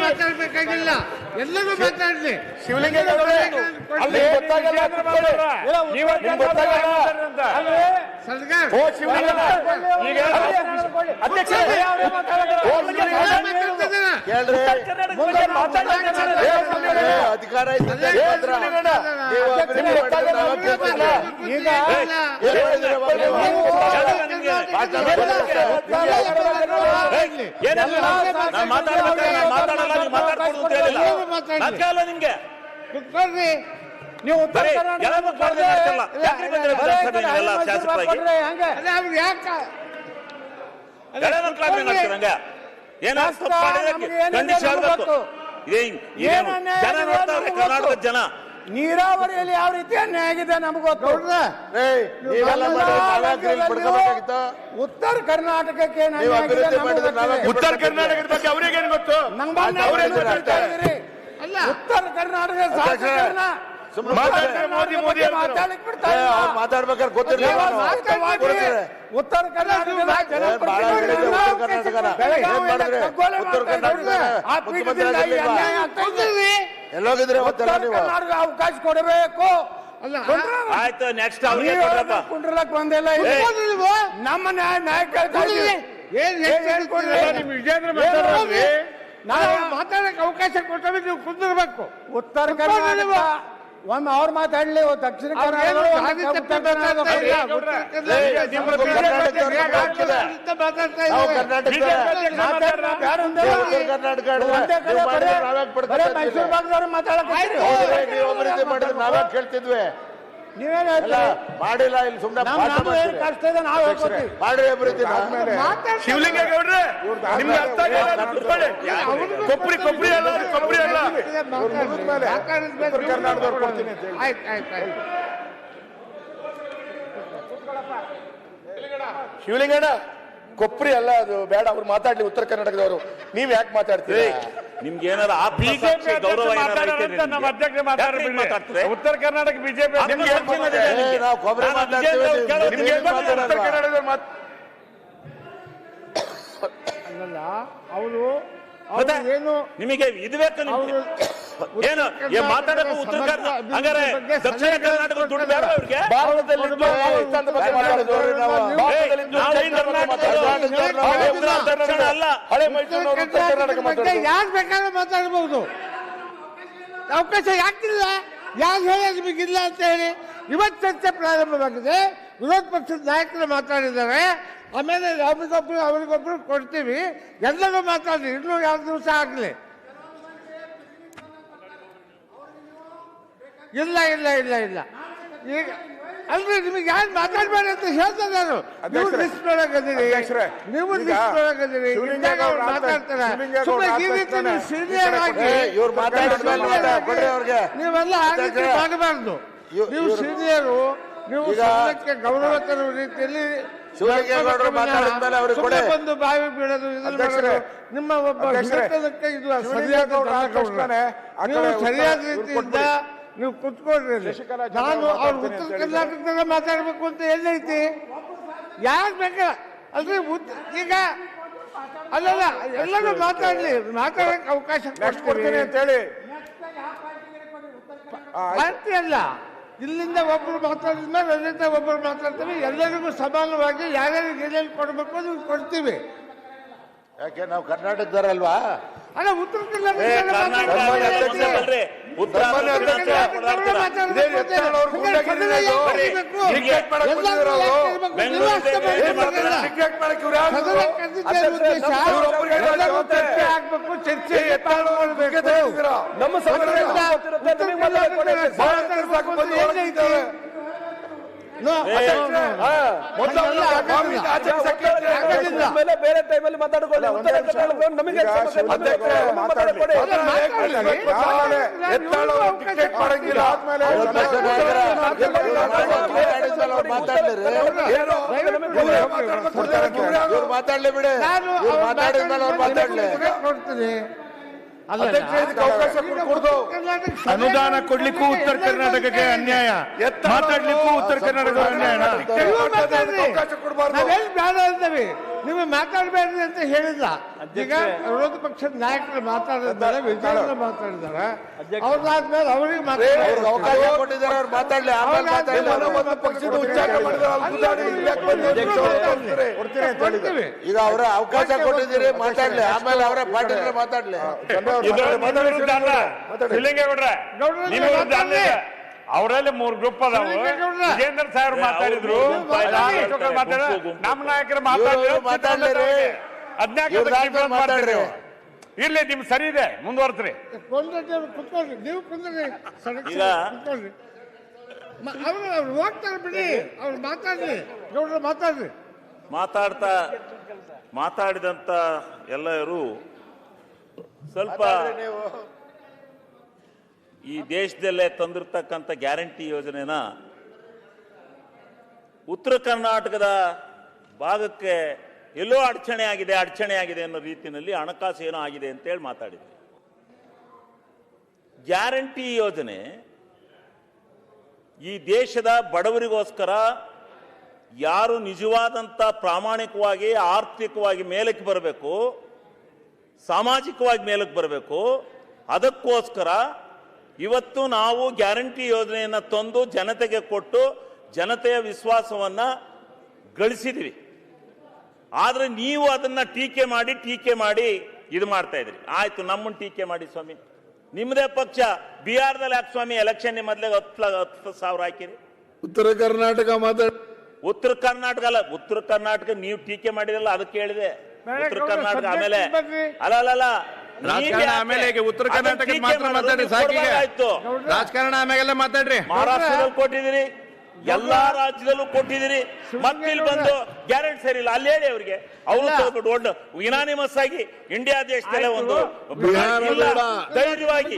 ಮಾತಾಡ್ಬೇಕಾಗಿಲ್ಲ. ಎಲ್ಲರೂ ಮಾತಾಡ್ಲಿ. ಅಧಿಕಾರ. ಈಗ ಮಾತಾಡಲ್ಲ ನಿಮ್ಗೆ ನೀವು ನೋಡ್ತಾವ್ರೆ ಕರ್ನಾಟಕದ ಜನ ನೀರಾವರಿಯಲ್ಲಿ ಯಾವ ರೀತಿ ಅನ್ಯಾಯ ಆಗಿದೆ ನಮ್ಗೆ ಗೊತ್ತು ನೀವೆಲ್ಲ? ಉತ್ತರ ಕರ್ನಾಟಕಕ್ಕೆ ಏನ್ ನೀವು ಅನ್ಯಾಯ ಆಗಿದೆ ಅಭಿವೃದ್ಧಿ ನಮ್ಗೆ ಮಾಡಿದ್ರೆ ಗೊತ್ತಿದೆ. ನಾವ್ಯಾಕೆ ಉತ್ತರ ಕರ್ನಾಟಕದ ಬಗ್ಗೆ ಅವ್ರಿಗೇನು ಗೊತ್ತು ನಂಗ್ ಬಂದ ಅವ್ರೇ ಉತ್ತರ ಕರ್ನಾಟಕ ಶಾಸಕರನ್ನ ಸುಮ್ನೆ ಮೋದಿ, ಮೋದಿ ಬಗ್ಗೆ ಅಂದ್ರು. ಮಾತಾಡಲಿಕ್ಕೆ ಬಿಡ್ತಾ ಏ, ಇಲ್ಲ. ಅವ್ರು ಮಾತಾಡ್ಬೇಕಾದ್ರೆ ಗೊತ್ತಿರ್ಲಿಲ್ಲ ನೀವು ನಾನು. ವಾಸ್ತವವಾಗಿ ಕೊಡ್ತಾರೆ. ಉತ್ತರ ಕರ್ನಾಟಕದ ಏನ್ ಭಾಳ ಜನಪ್ರತಿನಿಧಿಗಳನ್ನ ಉತ್ತರ ಕರ್ನಾಟಕನ? ಬೆಳಗಾವಿಯಲ್ಲಿ ಏನ್ ಕಗ್ಗೊಲೆ ಮಾಡ್ತಾ ಇದ್ದಾರೆ. ಆ ಪೀಠದಿಂದ ಈ ಅನ್ಯಾಯ ಆಗ್ತಾ ಇದೆ. ಎಲ್ಲೋಗಿದ್ರೆ ನೀವು ಕರ್ನಾಟಕ ಅವಕಾಶ ಕೊಡಬೇಕು ಅಲ್ಲ ಆಯ್ತು ನೆಕ್ಸ್ಟ್ ಅವ್ರಿಗೆ ಕೊಡ್ರಪ್ಪ ಕುಂಡ್ರಲಕ್ ಬಂದಿಲ್ಲ ಇಲ್ಲಿ. ನಮ್ಮ ನ್ಯಾಯ ಕೇಳ್ತಾ. ಏನ್ ಏನ್ ಹೇಳ್ಕೊಡ್ರಿ? ಹೇಳ್ಕೊಡ್ರಿ ನಿಮ್ ವಿಜೇಂದ್ರ ಮಾತಾಡ್ರಿ ನಾವು ಮಾತಾಡಕ್ಕೆ ಅವಕಾಶ ಕೊಟ್ಟರೆ ನೀವು ಕುಂದಿರ್ಬೇಕು ಉತ್ತರ ಕರ್ನಾಟಕ. ಒಮ್ಮೆ ಅವ್ರು ಮಾತಾಡ್ಲಿ ದಕ್ಷಿಣ ಕರ್ನಾಟಕ ನಾವ್ಯಾಕ್ ಕೇಳ್ತಿದ್ವಿ. ನೀವೇನ್? ಮಾಡಿಲ್ಲ ಇಲ್ಲಿ ಸುಮ್ಮನೆ. ಕಷ್ಟ ಇದೆ ನಾವು ಹೇಳ್ಕೊತೀವಿ. ಅಭಿವೃದ್ಧಿ ಶಿವಲಿಂಗ ಗೌಡ್ರೆ ನಿಮ್ಗೆ ಅರ್ಥ ಆಗಿಲ್ಲ ಕೊಬ್ಬರಿ ಕೊಬ್ಬರಿ ಅಲ್ಲ ಕೊಬ್ಬರಿ ಅಲ್ಲ. ಕರ್ನಾಟಕದವ್ರು ಕೊಡ್ತೀನಿ ಆಯ್ತು ಆಯ್ತು ಆಯ್ತು. ಶಿವಲಿಂಗಣ್ಣ ಕೊಬ್ಬರಿ ಅಲ್ಲ ಅದು ಬೇಡ. ಅವ್ರು ಮಾತಾಡ್ಲಿ ಉತ್ತರ ಕರ್ನಾಟಕದವರು. ನೀವ್ ಯಾಕೆ ಮಾತಾಡ್ತೀರಿ? ನಿಮ್ಗೆ ಏನಾರ ಬಿಜೆಪಿ ಗೌರವ ನಮ್ಮ ಅಧ್ಯಕ್ಷ ಮಾತಾಡ್ತಾರೆ? ಉತ್ತರ ಕರ್ನಾಟಕ ಬಿಜೆಪಿ. ಉತ್ತರ ಅವರು ಏನು ನಿಮಗೆ ಇದು ಬೇಕು ನಿಮ್ಗೆ. ಏನು? ಮಾತಾಡಕ್ಕೂ ಮಾತಾಡಕ್ಕೆ ಉತ್ತರ ಕರ್ನಾಟಕ ಹಂಗಾರೆ ದಕ್ಷಿಣ ಕರ್ನಾಟಕ ದುಡ್ಡು ಬೇಡ ಅವ್ರಿಗೆ? ಭಾರತದಲ್ಲಿ ಮಾತಾಡೋದು ಮಾತಾಡೋದು. ಅಲ್ಲ. ಹಳೆ ಮೈಸೂರು ಕರ್ನಾಟಕ ಮಾತಾಡೋದು ಯಾರು ಬೇಕಾದ್ರೂ ಮಾತಾಡಬಹುದು ಅವಕಾಶ ಯಾಕಿಲ್ಲ? ಯಾರು ಹೇಳಿ ನಿಮಗಿಲ್ಲ ಅಂತ ಹೇಳಿ. ಇವತ್ತು ಚರ್ಚೆ ಪ್ರಾರಂಭವಾಗಿದೆ. ವಿರೋಧ ಪಕ್ಷದ ನಾಯಕರು ಮಾತಾಡಿದ್ದಾರೆ. ಆಮೇಲೆ ಅವ್ರಿಗೊಬ್ರು ಅವ್ರಿಗೊಬ್ರು ಕೊಡ್ತೀವಿ. ಎಲ್ಲರೂ ಮಾತಾಡಿ ಇನ್ನೂ ಎರಡು ದಿವಸ ಆಗಲಿ. ಇಲ್ಲ ಇಲ್ಲ ಇಲ್ಲ ಇಲ್ಲ. ಈಗ ಅಲ್ರಿ ನಿಮಗೆ ಯಾರು ಮಾತಾಡ್ಬೇಡ ಅಂತ ಹೇಳ್ತಾರೆ ನಾನು ನೀವು ಲಿಸ್ಟ್ ಒಳಗದಿರಿ ಅಧ್ಯಕ್ಷರೇ, ನೀವು ಈಗ ಲಿಸ್ಟ್ ಒಳಗದಿರಿ ಶಿವಲಿಂಗೇಗೌಡ ಅವ್ರು ಆತ- ಮಾತಾಡ್ತಾರೆ. ಶಿವಲಿಂಗೇಗೌಡ ಸುಮ್ಮನೆ ಈ. ಸೀನಿಯರ್ ಆಗಿ ಏ, ಇವ್ರು ಕೊಡ್ರಿ ಅವ್ರಿಗೆ. ನೀವೆಲ್ಲ ಆ ರೀತಿ ಅಧ್ಯಕ್ಷರೇ, ಮಾಡಬಾರ್ದು. ಇವ್- ನೀವು ಇವ್ರು- ಸೀನಿಯರು ನೀವು ಈಗ ಸಮಾಜಕ್ಕೆ ಗೌರವ ತರುವ ರೀತಿಯಲ್ಲಿ ಶಿವಲಿಂಗೇಗೌಡರು ಮಾತಾಡಿದ್ಮೇಲೆ ಅವ್ರಿಗೆ ಸುಮ್ನೆ ಕೊಡಿ. ಬಂದು ಬಾವಿ ಬೀಳೋದು ಇದನ್ನ ಅಧ್ಯಕ್ಷರೇ, ಮಾಡೋದು ನಿಮ್ಮ ಒಬ್ಬ ಅಧ್ಯಕ್ಷರೇ, ಇದು ಸರಿಯಾದ. ತಕ್ಷಣನೇ ಆ ನೀವು ಉತ್ತರ- ಸರಿಯಾದ ಇವ್ರು ರೀತಿಯಿಂದ ಕೊಟ್ಬಿಡಿ. ನೀವು ಕುತ್ಕೊಳ್ರಿ. ನಾನು ಅವ್ರು ಉತ್ತರ. ಕರ್ನಾಟಕದಾಗ ಮಾತಾಡ್ಬೇಕು ಅಂತ ಎಲ್ಲೈತಿ? ಯಾರು ಬೇಕ? ಅಲ್ರಿ ಈಗ ಅಲ್ಲಲ್ಲ ಎಲ್ಲರೂ ಮಾತಾಡ್ಲಿ ಮಾತಾಡಕ್ಕೆ ಅವಕಾಶ ಕೊಡ್ತೀನಿ ಕೊಡ್ತೀವಿ ಅಂತ ಹೇಳಿ ಪಾರ್ಟಿ ಅಲ್ಲ. ಇಲ್ಲಿಂದ ಒಬ್ರು ಮಾತಾಡಿದ್ಮೇಲೆ ಅಲ್ಲಿಂದ ಒಬ್ರು ಮಾತಾಡ್ತೀವಿ ಎಲ್ಲರಿಗೂ ಸಮಾನವಾಗಿ ಯಾರ್ಯಾರಿಗೆ ಏನೇನು ಕೊಡಬೇಕು ಅದು ಕೊಡ್ತೀವಿ. ಯಾಕೆ ನಾವು ಕರ್ನಾಟಕದವರಲ್ವಾ? ಅಲ್ಲ ಉತ್ತರ ಚರ್ಚೆ ನಮ್ಮ ಮೇಲೆ ಬೇರೆ ಟೈಮಲ್ಲಿ ಮಾತಾಡ್ಕೊಳ್ಳಿ ಉತ್ತರ ಕರ್ನಾಟಕದವ್ರು ನಮಗೆ ಮಾತಾಡ್ಲಿ. ಬಿಡಿ ಮಾತಾಡಿದ್ಮೇಲೆ ಅವ್ರು ಮಾತಾಡ್ಲಿ ಅನುದಾನ ಕೊಡ್ಲಿಕ್ಕೂ ಉತ್ತರ ಕರ್ನಾಟಕಕ್ಕೆ ಅನ್ಯಾಯ. ಮಾತಾಡ್ಲಿಕ್ಕೂ ಉತ್ತರ ಕರ್ನಾಟಕ ಅನ್ಯಾಯನ? ನೀವು ಮಾತಾಡಬೇಡ್ರಿ ಅಂತ ಹೇಳಿಲ್ಲ. ಈಗ ವಿರೋಧ ಪಕ್ಷದ ನಾಯಕರು ಮಾತಾಡಿದ್ದಾರೆ ವಿಜಯೇಂದ್ರ ಮಾತಾಡಿದ್ದಾರೆ. ಅವ್ರದಾದ್ಮೇಲೆ ಅವರಿಗೆ ಅವ್ರಿಗೆ ಅವಕಾಶ ಮಾತಾಡ ಕೊಟ್ಟಿದ್ದಾರೆ ಅವ್ರು ಮಾತಾಡ್ಲಿ ಆಮೇಲೆ ಮಾತಾಡ್ಲಿ. ಅವ್ರು ಅವ್ರು. ಒಂದು ಪಕ್ಷದ ಉಚ್ಚಾಟನೆ ಮಾಡಿದ್ರೆ ಅಲ್ಲಿ ಗುದ್ದಾಡಿ ಇಲ್ಲಿ ಯಾಕೆ ಬಂದ್ರಿ? ಕೊಡ್ತೀರಿ, ಕೊಡ್ತೀರಿ ಅಂತ ಹೇಳಿದ್ರು. ಈಗ ಅವರ ಅವಕಾಶ ಕೊಟ್ಟಿದ್ದೀರಿ ಮಾತಾಡ್ಲಿ. ಆಮೇಲೆ ಅವರ ಪಾಟೀಲ್ ಮಾತಾಡ್ಲಿ. ಚಂದ್ರ ಅವರಲ್ಲಿ ಮೂರು ಗ್ರೂಪ್ ಅದಾವು. ವಿಜೇಂದ್ರ ಸಾಹೇಬ್ ಮಾತಾಡಿದ್ರು. ನಮ್ಮ ನಾಯಕರು ಮಾತಾಡಿದ್ರು. ನೀವು? ಇರ್ಲಿ ನಿಮ್ ಸರಿ ಇದೆ. ಮುಂದುವರ್ತ್ರಿ. ಅವ್ರು ಹೋಗ್ತಾರೆ ಬಿಡಿ. ಅವ್ರು ಮಾತಾಡ್ರಿ ಗೌಡ್ರು ಮಾತಾಡ್ರಿ ಮಾತಾಡ್ತಾ ಮಾತಾಡಿದಂತ ಎಲ್ಲರೂ ಸ್ವಲ್ಪ ಈ ದೇಶದಲ್ಲೇ ತಂದಿರ್ತಕ್ಕಂಥ ಗ್ಯಾರಂಟಿ ಯೋಜನೆನ ಉತ್ತರ ಕರ್ನಾಟಕದ ಭಾಗಕ್ಕೆ ಎಲ್ಲೋ ಅಡಚಣೆ ಆಗಿದೆ ಅಡಚಣೆ ಆಗಿದೆ ಅನ್ನೋ ರೀತಿಯಲ್ಲಿ ಹಣಕಾಸು ಏನೋ ಆಗಿದೆ ಅಂತೇಳಿ ಮಾತಾಡಿದ್ವಿ ಗ್ಯಾರಂಟಿ ಯೋಜನೆ ಈ ದೇಶದ ಬಡವರಿಗೋಸ್ಕರ ಯಾರು ನಿಜವಾದಂಥ ಪ್ರಾಮಾಣಿಕವಾಗಿ, ಆರ್ಥಿಕವಾಗಿ ಮೇಲಕ್ಕೆ ಬರಬೇಕು, ಸಾಮಾಜಿಕವಾಗಿ ಮೇಲಕ್ಕೆ ಬರಬೇಕು, ಅದಕ್ಕೋಸ್ಕರ ಇವತ್ತು ನಾವು ಗ್ಯಾರಂಟಿ ಯೋಜನೆಯನ್ನು ತಂದು ಜನತೆಗೆ ಕೊಟ್ಟು ಜನತೆಯ ವಿಶ್ವಾಸವನ್ನು ಗಳಿಸಿದ್ವಿ. ಆದರೆ ನೀವು ಅದನ್ನ ಟೀಕೆ ಮಾಡಿ ಟೀಕೆ ಮಾಡಿ ಇದು ಮಾಡ್ತಾ ಇದ್ರಿ. ಆಯ್ತು ನಮ್ಮನ್ನು ಟೀಕೆ ಮಾಡಿ ಸ್ವಾಮಿ. ನಿಮ್ಮದೇ ಪಕ್ಷ ಬಿಹಾರದಲ್ಲಿ ಯಾಕೆ ಸ್ವಾಮಿ ಎಲೆಕ್ಷನ್ ಮೊದಲೇ ಹತ್ತು ಹತ್ತು ಸಾವಿರ ಹಾಕಿರಿ? ಉತ್ತರ ಕರ್ನಾಟಕ ಮಾತಾಡ ಉತ್ತರ ಕರ್ನಾಟಕ ಅಲ್ಲ ಉತ್ತರ ಕರ್ನಾಟಕ ನೀವು ಟೀಕೆ ಮಾಡಿರಲ್ಲ ಅದಕ್ಕೆ ಹೇಳಿದೆ. ಉತ್ತರ ಕರ್ನಾಟಕ ಆಮೇಲೆ ಅಲ್ಲ ಅಲ್ಲ ರಾಜಕಾರಣ ಆಮೇಲೆ ಈಗ ಉತ್ತರ ಕರ್ನಾಟಕದ ಮಾತ್ರ ಮಾತಾಡಿ ಸಾಕಿಗೆ. ರಾಜಕಾರಣ ಆಮೇಲೆ ಮಾತಾಡ್ರಿ. ಮಹಾರಾಷ್ಟ್ರದಲ್ಲಿ ಕೊಟ್ಟಿದ್ದೀರಿ ಎಲ್ಲಾ ರಾಜ್ಯದಲ್ಲೂ ಕೊಟ್ಟಿದ್ದೀರಿ. ಮತ್ತೆ ಇಲ್ಲಿ ಬಂದು ಗ್ಯಾರಂಟಿ ಸರಿ ಇಲ್ಲ. ಅಲ್ಲಿ ಹೇಳಿ ಅವ್ರಿಗೆ. ಅವರು ಒಂದು ದೊಡ್ಡ ಇನಾನಿಮಸ್ ಆಗಿ ಇಂಡಿಯಾ ದೇಶದಲ್ಲೇ ಒಂದು ಧೈರ್ಯವಾಗಿ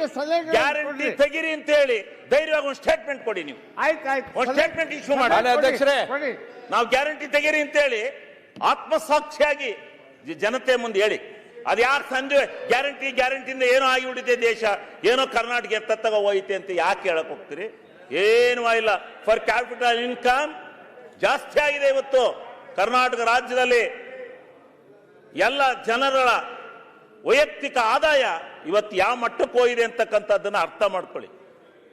ಗ್ಯಾರಂಟಿ. ತೆಗಿರಿ ಅಂತ ಹೇಳಿ ಧೈರ್ಯವಾಗಿ ಒಂದು ಸ್ಟೇಟ್ಮೆಂಟ್ ಕೊಡಿ ನೀವು. ಆಯ್ತು ಆಯ್ತು. ಒಂದು ಸ್ಟೇಟ್ಮೆಂಟ್ ಇಶ್ಯೂ ಮಾಡಿ. ಅಧ್ಯಕ್ಷರೇ. ನಾವು ಗ್ಯಾರಂಟಿ ತೆಗೀರಿ ಅಂತೇಳಿ ಆತ್ಮಸಾಕ್ಷಿಯಾಗಿ ಜ- ಜನತೆ ಮುಂದೆ ಹೇಳಿ. ಅದು ಯಾರು ಸಂಜೆ ಗ್ಯಾರಂಟಿ, ಗ್ಯಾರಂಟಿಯಿಂದ ಏನೋ ಆಗಿಬಿಟ್ಟಿದೆ ದೇಶ. ಏನೋ ಕರ್ನಾಟಕ ಎತ್ತತ್ತಾಗ ಹೋಯ್ತೆ ಅಂತ ಯಾಕೆ ಹೇಳಕ್ ಹೋಗ್ತೀರಿ? ಏನೂ ಇಲ್ಲ ಫಾರ್ ಕ್ಯಾಪಿಟಲ್ ಇನ್ಕಮ್ ಜಾಸ್ತಿ ಆಗಿದೆ ಇವತ್ತು. ಕರ್ನಾಟಕ ರಾಜ್ಯದಲ್ಲಿ ಎಲ್ಲ ಜನರ ವೈಯಕ್ತಿಕ ಆದಾಯ ಇವತ್ತು ಯಾವ ಮಟ್ಟಕ್ಕೆ ಹೋಗಿದೆ ಅಂತಕ್ಕಂಥದ್ದನ್ನು ಅರ್ಥ ಮಾಡ್ಕೊಳ್ಳಿ.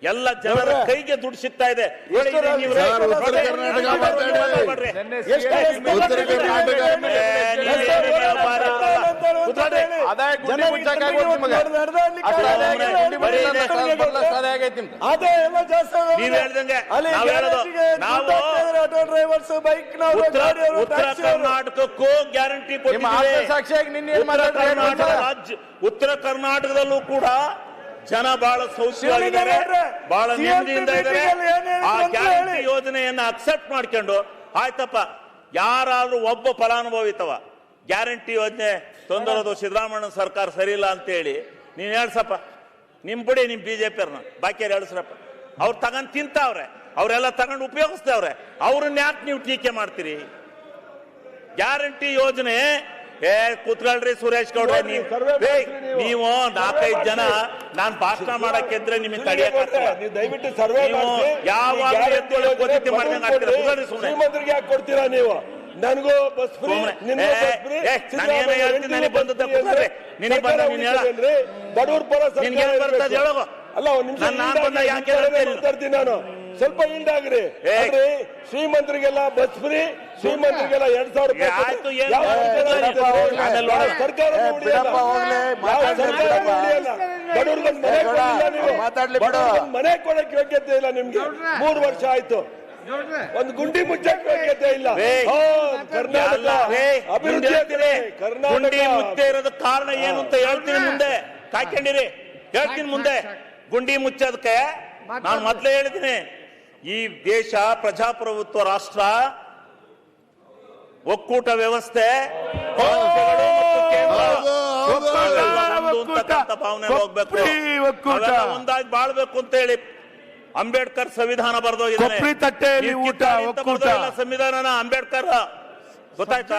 ಎಲ್ಲ ಜನರ ಕೈಗೆ ದುಡ್ಡು ಸಿಗ್ತಾ ಇದೆ. ನೀವು- ಉತ್ತರ ಹೇಳ್ದಂಗೆ ಕರ್ನಾಟಕಕ್ಕೂ ಗ್ಯಾರಂಟಿ ಕೊಟ್ಟಿದ್ದೀವಿ. ಉತ್ತರ ಕರ್ನಾಟಕದಲ್ಲೂ ಕೂಡ ಜನ ಬಹಳ ಸೌಖ್ಯವಾಗಿದ್ದಾರೆ ಬಹಳ ನೆಮ್ಮದಿಯಿಂದ ಇದ್ದಾರೆ ಆ ಗ್ಯಾರಂಟಿ. ಯೋಜನೆಯನ್ನ ಅಕ್ಸೆಪ್ಟ್ ಮಾಡ್ಕೊಂಡು ಆಯ್ತಪ್ಪ ಯಾರಾದ್ರೂ ಒಬ್ಬ ಫಲಾನುಭವಿತವ ಗ್ಯಾರಂಟಿ ಯೋಜನೆ ತೊಂದರದು ಸಿದ್ದರಾಮಯ್ಯ ಸರ್ಕಾರ ಸರಿ ಇಲ್ಲ ಅಂತೇಳಿ ನೀವ್ ಹೇಳ್ಸಪ್ಪ ನಿಮ್ ಬಿಡಿ ನಿಮ್ ಬಿಜೆಪಿಯವ್ರನ್ನ ಬಾಕಿಯವ್ರು ಹೇಳಸ್ರಪ್ಪ. ಅವ್ರು ತಗೊಂಡ್ ತಿಂತಾವ್ರೆ ಅವರೆಲ್ಲ ತಗೊಂಡು ಉಪಯೋಗಿಸ್ತಾವ್ರೆ ಅವ್ರನ್ನ ಯಾಕೆ ನೀವು ಟೀಕೆ ಮಾಡ್ತೀರಿ? ಗ್ಯಾರಂಟಿ ಯೋಜನೆ ಏ ಕೂತ್ಕೊಳ್ರಿ ಸುರೇಶ್ ಗೌಡ್ರೆ ನೀವು ಮಾಡ್ತೀರಿ ನೀವು. ನಾಲ್ಕೈದು ಜನ ನಾನ್ ಭಾಷಣ ಮಾಡಕ್ಕೆಂದ್ರೆ ನಿಮಗೆ ನೀವು ದಯವಿಟ್ಟು ಸರ್ವೆ. ಯಾವಾಗ. ಶ್ರೀಮಂತರಿಗೆ ಯಾಕೆ ಕೊಡ್ತೀರಾ ನೀವು ನನಗೂ ಬಸ್ ಫ್ರೀ. ನಿನ್ಗೂ ಬಂದದ್ದು ಬಂದ ನೀನು ಹೇಳ. ಬಡವ್ರ ಪರ ನಿನ್ಗೆ ಬರ್ತದೆ ಇರ್ಬೇಕು. ಅಲ್ಲ ಒಂದು ನಿಮಿಷ ನಾನು ಬಂದ ಯಾಕೆ ಮಾತಾಡ್ತೀನಿ? ನಾನು ಸ್ವಲ್ಪ ಹಿಂದಾಗ್ರಿ ಶ್ರೀಮಂತರಿಗೆಲ್ಲ ಬಸ್ ಫ್ರೀ ಶ್ರೀಮಂತರಿಗೆಲ್ಲ ಎರಡ್ ಸಾವಿರ ಮನೆ ಕೊಡಕ್ಕೆ ಯೋಗ್ಯತೆ ಇಲ್ಲ ನಿಮ್ಗೆ. ಮೂರ್ ವರ್ಷ ಆಯ್ತು. ಒಂದು ಗುಂಡಿ ಮುಚ್ಚಕ್ಕೆ ಯೋಗ್ಯತೆ ಇಲ್ಲ. ಏ, ಹೋ, ಕರ್ನಾಟಕ ಅಭಿವೃದ್ಧಿ ಗುಂಡಿ ಆಗ್ತಿದೆ. ಹಾಕ್ತೀರಿ. ಗುಂಡಿ ಕರ್ನಾಟಕ ಮುಚ್ಚೆ ಇರೋದಕ್ಕೆ ಕಾರಣ ಏನು ಅಂತ ಹೇಳ್ತೀನಿ ಮುಂದೆ. ಕಾಯ್ಕೊಂಡಿರಿ. ಹೇಳ್ತೀನಿ ಮುಂದೆ. ಗುಂಡಿ ಮುಚ್ಚೋದಕ್ಕೆ ನಾನು ಮೊದಲೇ ಹೇಳಿದ್ದೀನಿ. ಈ ದೇಶ ಪ್ರಜಾಪ್ರಭುತ್ವ ರಾಷ್ಟ್ರ ಒಕ್ಕೂಟ ವ್ಯವಸ್ಥೆ. ಒಂದಾಗಿ ಬಾಳ್ಬೇಕು ಅಂತ ಹೇಳಿ ಅಂಬೇಡ್ಕರ್ ಸಂವಿಧಾನ ಬರೆದೋಗಿದ್ದಾನೆ ಸಂವಿಧಾನನ ಅಂಬೇಡ್ಕರ್ ಗೊತ್ತಾಯ್ತಾ?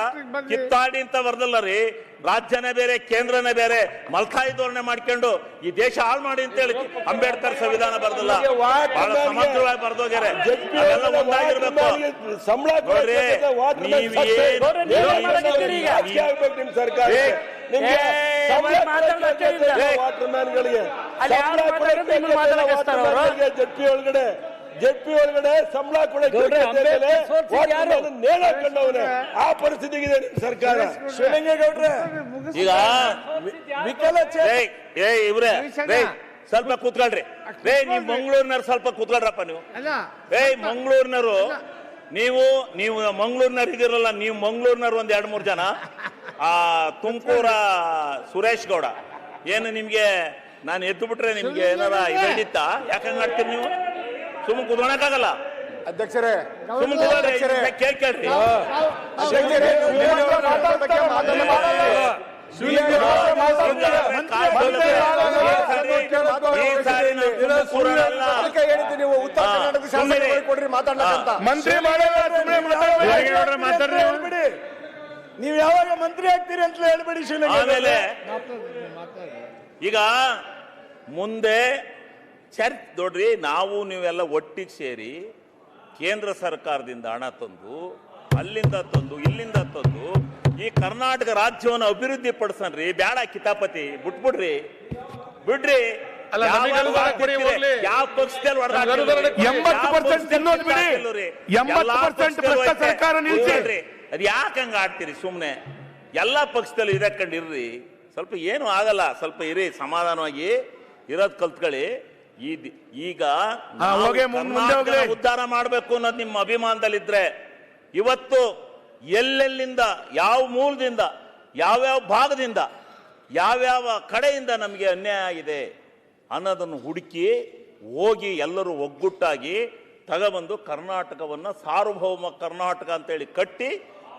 ಕಿತ್ತಾಡಿ ಅಂತ ಬರ್ದಲ್ಲ ರೀ. ರಾಜ್ಯನೇ ಬೇರೆ ಕೇಂದ್ರನೇ ಬೇರೆ ಮಲ್ಕಾಯಿ ಧೋರಣೆ ಮಾಡ್ಕೊಂಡು ಈ ದೇಶ ಹಾಳು ಮಾಡಿ ಅಂತ ಹೇಳಿ ಅಂಬೇಡ್ಕರ್ ಸಂವಿಧಾನ ಬರ್ದಲ್ಲ. ಬಹಳ ಸಮಗ್ರವಾಗಿ ಬರ್ದೋಗ್ಯಾರೆ. ಅದೆಲ್ಲ ಒಂದಾಗಿರ್ಬೇಕು ಸರ್ಕಾರ. ಜಡ್ಪಿ ಒಳಗಡೆ. ಜಡ್ಪಿ ಒಳಗಡೆ ಸಂಬಳ? ಮ್ಯಾನ್ ನೇಣ್ ಹಾಕೊಂಡವ್ನೆ. ಆ ಪರಿಸ್ಥಿತಿಗಿದೆ ನಿಮ್ ಸರ್ಕಾರ. ಶಿವಲಿಂಗೇಗೌಡ್ರೆ ಈಗ ಏ ಇವ್ರೆ. ಸ್ವಲ್ಪ ಕೂತ್ಕೊಳ್ರಿ. ರೇ ನೀವು ಮಂಗಳೂರಿನವ್ರು ಸ್ವಲ್ಪ ಕೂತ್ಕೊಳ್ರಪ್ಪ ನೀವು. ಅಲ್ಲ ಏಯ್ ಮಂಗಳೂರಿನವರು. ನೀವು ನೀವು ಮಂಗಳೂರಿನವ್ರು ಇದಿರಲ್ಲ ನೀವು ಮಂಗಳೂರಿನವ್ರು ಒಂದ್ ಎರಡ್ ಮೂರ್ ಜನ. ಆ ತುಮಕೂರ ಸುರೇಶ್ ಗೌಡ. ಏನು ನಿಮ್ಗೆ ನಾನು ಎದ್ದು ಬಿಟ್ರೆ ನಿಮ್ಗೆ ಏನಾರ ಇದಿತ್ತಾ ಯಾಕಂಗ್ ಆಡ್ತೀರಿ ನೀವು? ಸುಮ್ಮನೆ ಕುದೋಣಕ್ಕಾಗಲ್ಲ ಅಧ್ಯಕ್ಷರೇ ಸುಮ್ಮನೆ ಕುತ್ಕೊಳ್ರಿ ಕೇಳ್ ಕೇಳ್ರಿ. ಮಂತ್ರಿ ನೀವ್ ಸುಮ್ಮನೆ ಮಾತಾಡ್ಬೇಡಿ. ಹೇಳ್ಬಿಡಿ ನೀವು ಯಾವಾಗ ಮಂತ್ರಿ ಆಗ್ತೀರಿ ಅಂತ ಹೇಳ್ಬಿಡಿ. ಶಿವಲಿಂಗೇಗೌಡ್ರೆ ಈಗ ಮುಂದೆ ಚರ್ ನೋಡ್ರಿ ನಾವು ನೀವೆಲ್ಲ ಒಟ್ಟಿಗೆ ಸೇರಿ ಕೇಂದ್ರ ಸರ್ಕಾರದಿಂದ ಹಣ ತಂದು ಅಲ್ಲಿಂದ ತಂದು ಇಲ್ಲಿಂದ ತಂದು ಈ ಕರ್ನಾಟಕ ರಾಜ್ಯವನ್ನು ಅಭಿವೃದ್ಧಿ ಪಡಿಸನ್ರಿ. ಬ್ಯಾಡ ಕಿತಾಪತಿ ಬಿಟ್ಬಿಡ್ರಿ. ಬಿಡ್ರಿ. ಯಾವ ಪಕ್ಷದಲ್ಲಿ ಬಿಡಿ. ಅದ್ ಯಾಕೆ ಹಂಗ ಆಡ್ತೀರಿ ಸುಮ್ನೆ? ಎಲ್ಲಾ ಪಕ್ಷದಲ್ಲಿ ಇರಕೊಂಡಿರ್ರಿ ಸ್ವಲ್ಪ ಏನು ಆಗಲ್ಲ. ಸ್ವಲ್ಪ ಇರಿ ಸಮಾಧಾನವಾಗಿ ಇರೋದ್ ಕಲ್ತ್ಕೊಳ್ಳಿ. ಈಗ ಉದ್ಧಾರ ಮಾಡಬೇಕು ಅನ್ನೋದು ನಿಮ್ಮ ಅಭಿಮಾನದಲ್ಲಿದ್ರೆ ಇವತ್ತು ಎಲ್ಲೆಲ್ಲಿಂದ ಯಾವ ಮೂಲದಿಂದ ಯಾವ್ಯಾವ ಭಾಗದಿಂದ ಯಾವ್ಯಾವ ಕಡೆಯಿಂದ ನಮಗೆ ಅನ್ಯಾಯ ಆಗಿದೆ ಅನ್ನೋದನ್ನು ಹುಡುಕಿ ಹೋಗಿ ಎಲ್ಲರೂ ಒಗ್ಗುಟ್ಟಾಗಿ ತಗಬಂದು ಕರ್ನಾಟಕವನ್ನ ಸಾರ್ವಭೌಮ ಕರ್ನಾಟಕ ಅಂತೇಳಿ ಕಟ್ಟಿ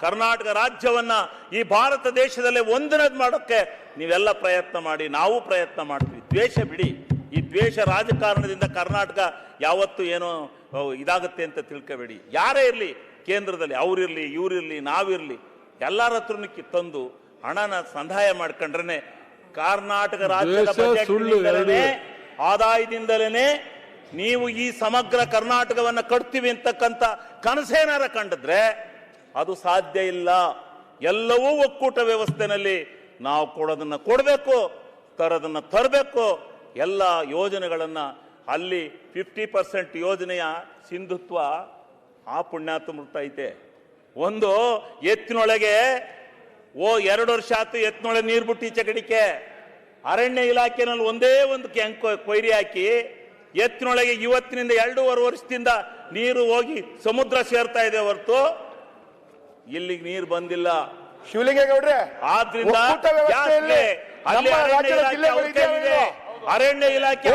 ಕರ್ನಾಟಕ ರಾಜ್ಯವನ್ನ ಈ ಭಾರತ ದೇಶದಲ್ಲೇ ಒಂದನೇದು ಮಾಡೋಕ್ಕೆ ನೀವೆಲ್ಲ ಪ್ರಯತ್ನ ಮಾಡಿ ನಾವು ಪ್ರಯತ್ನ ಮಾಡ್ತೀವಿ. ದ್ವೇಷ ಬಿಡಿ. ಈ ದ್ವೇಷ ರಾಜಕಾರಣದಿಂದ ಕರ್ನಾಟಕ ಯಾವತ್ತು ಏನೋ ಇದಾಗುತ್ತೆ ಅಂತ ತಿಳ್ಕೊಬೇಡಿ. ಯಾರೇ ಇರಲಿ ಕೇಂದ್ರದಲ್ಲಿ ಅವರಿರಲಿ ಇವರಿರಲಿ ನಾವಿರಲಿ ಎಲ್ಲರ ಹತ್ರನು ತಂದು ಹಣನ ಸಂದಾಯ ಮಾಡ್ಕೊಂಡ್ರೆ ಕರ್ನಾಟಕ ರಾಜ್ಯದ ಬಜೆಟ್ನಿಂದಲೇ ಆದಾಯದಿಂದಲೇ ನೀವು ಈ ಸಮಗ್ರ ಕರ್ನಾಟಕವನ್ನ ಕಟ್ತೀವಿ ಅಂತಕ್ಕಂಥ ಕನಸೇನಾರ ಕಂಡಿದ್ರೆ ಅದು ಸಾಧ್ಯ ಇಲ್ಲ. ಎಲ್ಲವೂ ಒಕ್ಕೂಟ ವ್ಯವಸ್ಥೆನಲ್ಲಿ ನಾವು ಕೊಡೋದನ್ನ ಕೊಡಬೇಕು ತರೋದನ್ನ ತರಬೇಕು ಎಲ್ಲ ಯೋಜನೆಗಳನ್ನು ಅಲ್ಲಿ ಫಿಫ್ಟಿ ಪರ್ಸೆಂಟ್ ಯೋಜನೆಯ ಸಿಂಧುತ್ವ ಆ ಪುಣ್ಯಾತ್ಮೃತ ಐತೆ. ಒಂದು ಎತ್ತಿನೊಳಗೆ ಓ ಎರಡು ವರ್ಷ ಆತು ಎತ್ತಿನೊಳಗೆ ನೀರು ಬಿಟ್ಟು ಈಚೆ ಕಡಿಕೆ ಅರಣ್ಯ ಇಲಾಖೆನಲ್ಲಿ ಒಂದೇ ಒಂದು ಕ್ಯಾಂಕ್ ಕೊಯ್ರಿ ಹಾಕಿ ಎತ್ತಿನೊಳಗೆ ಇವತ್ತಿನಿಂದ ಎರಡೂವರೆ ವರ್ಷದಿಂದ ನೀರು ಹೋಗಿ ಸಮುದ್ರ ಸೇರ್ತಾ ಇದೆ ಹೊರತು. ಇಲ್ಲಿಗೆ ನೀರು ಬಂದಿಲ್ಲ. ಶಿವಲಿಂಗೇಗೌಡ್ರೆ ಆದ್ರಿಂದ ಅರಣ್ಯ ಇಲಾಖೆ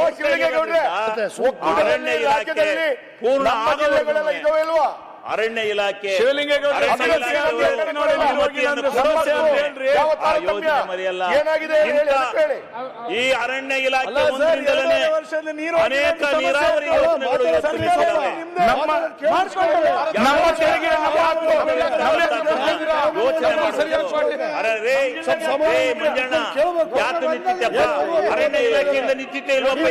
ಅರಣ್ಯ ಇಲಾಖೆ ಪೂರ್ಣ ನಮ್ಮ ಅರಣ್ಯ ಇಲಾಖೆ. ಈ ಅರಣ್ಯ ಇಲಾಖೆ ಅನೇಕ ನೀರಾವರಿ? ಅರಣ್ಯ ಇಲಾಖೆಯಿಂದ ನಿಂತಿದ್ದೆ ಇಲ್ವಪ್ಪ?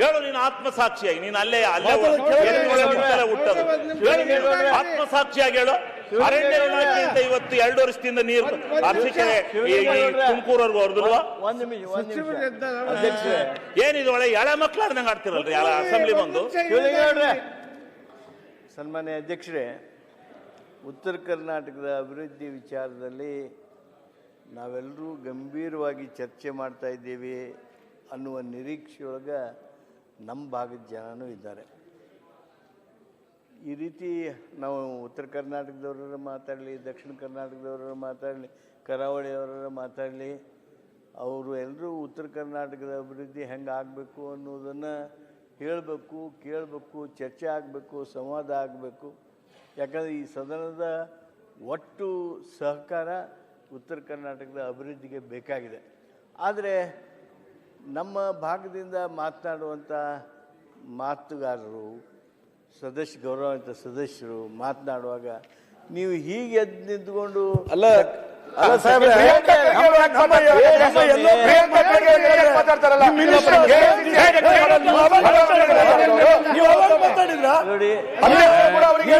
ಹೇಳು ನೀನು ಆತ್ಮಸಾಕ್ಷಿಯಾಗಿ ನೀನು ಅಲ್ಲೇ ಅಲ್ಲೇ ಹುಟ್ಟದು ಆತ್ಮಸಾಕ್ಷಿಯಾಗಿ ಹೇಳು. ಅರಣ್ಯ ಇಲಾಖೆಯಿಂದ ಇವತ್ತು ಎರಡು ವರ್ಷದಿಂದ ನೀರು ಅರ್ಸಿಕೆ ತುಮಕೂರವರೆಗೂ ಹೊರದಿಲ್ವ ಏನಿದೆ ಒಳ್ಳೆ ಎಳೆ ಮಕ್ಕಳಾರ್ದಂಗೆ ಆಡ್ತಿರಲ್ರಿ? ಎಲ್ಲ ಅಸೆಂಬ್ಲಿ ಬಂದು? ಸನ್ಮಾನ್ಯ ಅಧ್ಯಕ್ಷರೇ ಉತ್ತರ ಕರ್ನಾಟಕದ ಅಭಿವೃದ್ಧಿ ವಿಚಾರದಲ್ಲಿ ನಾವೆಲ್ಲರೂ ಗಂಭೀರವಾಗಿ ಚರ್ಚೆ ಮಾಡ್ತಾ ಇದ್ದೀವಿ ಅನ್ನುವ ನಿರೀಕ್ಷೆಯೊಳಗೆ ನಮ್ಮ ಭಾಗದ ಜನನೂ ಇದ್ದಾರೆ. ಈ ರೀತಿ ನಾವು ಉತ್ತರ ಕರ್ನಾಟಕದವ್ರ ಮಾತಾಡಲಿ, ದಕ್ಷಿಣ ಕರ್ನಾಟಕದವ್ರ ಮಾತಾಡಲಿ ಕರಾವಳಿಯವರ ಮಾತಾಡಲಿ, ಅವರು ಎಲ್ಲರೂ ಉತ್ತರ ಕರ್ನಾಟಕದ ಅಭಿವೃದ್ಧಿ ಹೆಂಗೆ ಆಗಬೇಕು ಅನ್ನೋದನ್ನು ಹೇಳಬೇಕು, ಕೇಳಬೇಕು, ಚರ್ಚೆ ಆಗಬೇಕು, ಸಂವಾದ ಆಗಬೇಕು. ಯಾಕಂದರೆ ಈ ಸದನದ ಒಟ್ಟು ಸಹಕಾರ ಉತ್ತರ ಕರ್ನಾಟಕದ ಅಭಿವೃದ್ಧಿಗೆ ಬೇಕಾಗಿದೆ. ಆದರೆ ನಮ್ಮ ಭಾಗದಿಂದ ಮಾತನಾಡುವಂಥ ಮಾತುಗಾರರು ಸದಸ್ಯ ಗೌರವಾನ್ವಿತ ಸದಸ್ಯರು ಮಾತನಾಡುವಾಗ ನೀವು ಹೀಗೆ ಎದ್ದು ನಿಂತ್ಕೊಂಡು ಅಲ್ಲ ಅಲ್ಲ ಸಾಹೇಬ್ರೆ? ನೀವು ಅವಾಗ ಮಾತಾಡಿದ್ರಾ ನೋಡಿ ಅಲ್ಲೇ ಕೂಡ ಅವರಿಗೆ